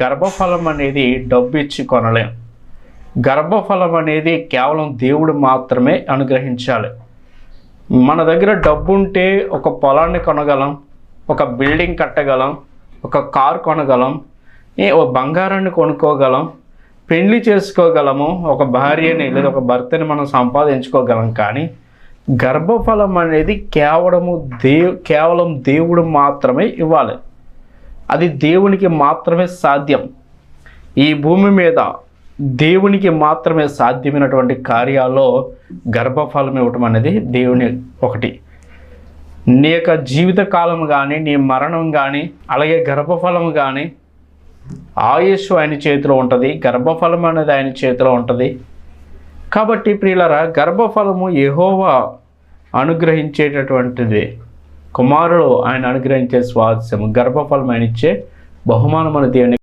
గర్భఫలం అనేది డబ్బు ఇచ్చి కొనలేం. గర్భఫలం అనేది కేవలం దేవుడు మాత్రమే అనుగ్రహించాలి. మన దగ్గర డబ్బు ఉంటే ఒక పొలాన్ని కొనగలం ఒక బిల్డింగ్ కట్టగలం ఒక కార్ కొనగలం ఏ ఓ బంగారాన్ని కొనుక్కోగలం పెళ్ళి చేసుకోగలము ఒక భార్యని లేదా ఒక భర్తని మనం సంపాదించుకోగలం కానీ గర్భఫలం అనేది కేవలము దేవ్ కేవలం దేవుడు మాత్రమే ఇవ్వాలి. అది దేవునికి మాత్రమే సాధ్యం. ఈ భూమి మీద దేవునికి మాత్రమే సాధ్యమైనటువంటి కార్యాల్లో గర్భఫలం ఇవ్వటం అనేది దేవుని ఒకటి. నీ యొక్క జీవితకాలం కానీ నీ మరణం కానీ అలాగే గర్భఫలం కానీ ఆయుష్ ఆయన చేతిలో ఉంటుంది గర్భఫలం అనేది ఆయన చేతిలో ఉంటుంది. కాబట్టి ప్రియులరా గర్భఫలము ఎహోవా అనుగ్రహించేటటువంటిది. కుమారుడు ఆయన అనుగ్రహించే స్వాస్యము గర్భఫలం ఆయన ఇచ్చే బహుమానం అని దేవుని